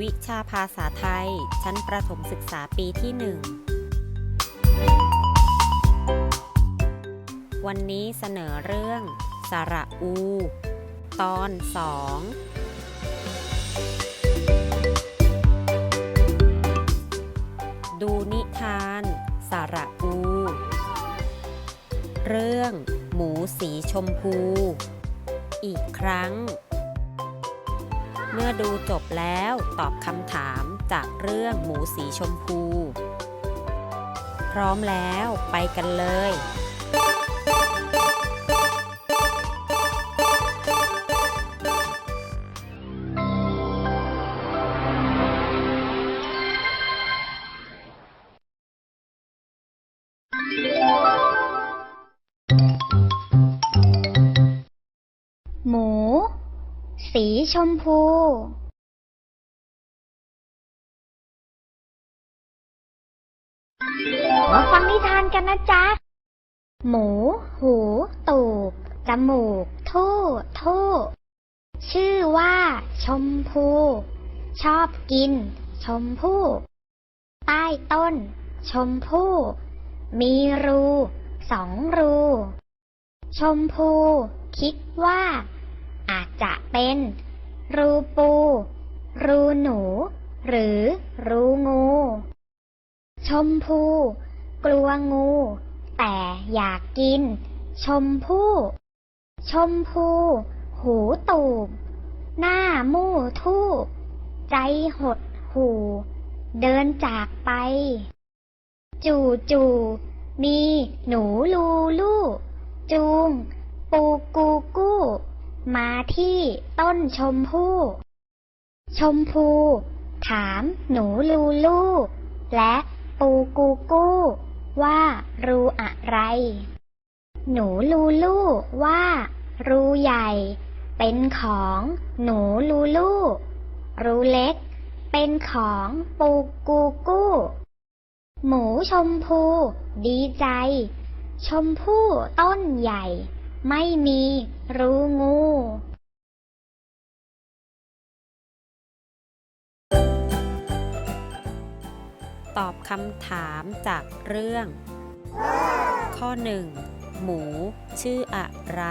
วิชาภาษาไทย ชั้นประถมศึกษาปีที่หนึ่งวันนี้เสนอเรื่อง สระอู ตอนสองดูนิทาน สระอู เรื่อง หมูสีชมพู อีกครั้ง เมื่อดูจบแล้วตอบคำถามจากเรื่องหมูสีชมพู พร้อมแล้วไปกันเลยหมู ชมพูมาฟังนิทานกันนะจ๊ะ หมู หู ตูบ จมูก ทู่ ทู่ ชื่อว่า ชมพู ชอบกิน ชมพู่ ใต้ต้น ชมพู่ มีรู สองรู ชมพู คิดว่า อาจจะเป็น รูปู รูหนู หรือ รูงู ชมพู กลัวงู แต่อยากกิน ชมพู่ ชมพู หูตูบ หน้ามู่ทู่ใจหดหู เดินจากไป จู่จู่มีหนูลูลูจูง ปูกูก มาที่ต้นชมพู่ ชมพู ถามหนูลูลูและปูกูกู้ว่ารูอะไร หนูลูลูว่า รูใหญ่ เป็นของหนูลูลูรูเล็ก เป็นของปูกูกู้ หมูชมพู ดีใจ ชมพู่ต้นใหญ่ ไม่มีรู้งูตอบคำถามจากเรื่อง ข้อ 1 หมูชื่ออะไร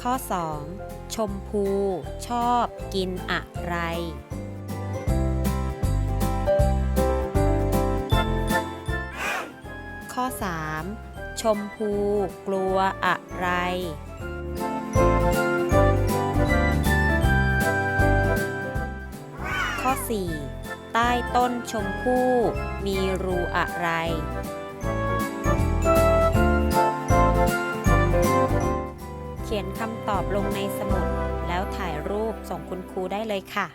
ข้อ 2 ชมพูชอบกินอะไร ข้อ 3 ชมพูกลัวอะไร ข้อ 4 ใต้ต้นชมพู่มีรูอะไร เขียนคำตอบลงในสมุดแล้วถ่ายรูปส่งคุณครูได้เลยค่ะ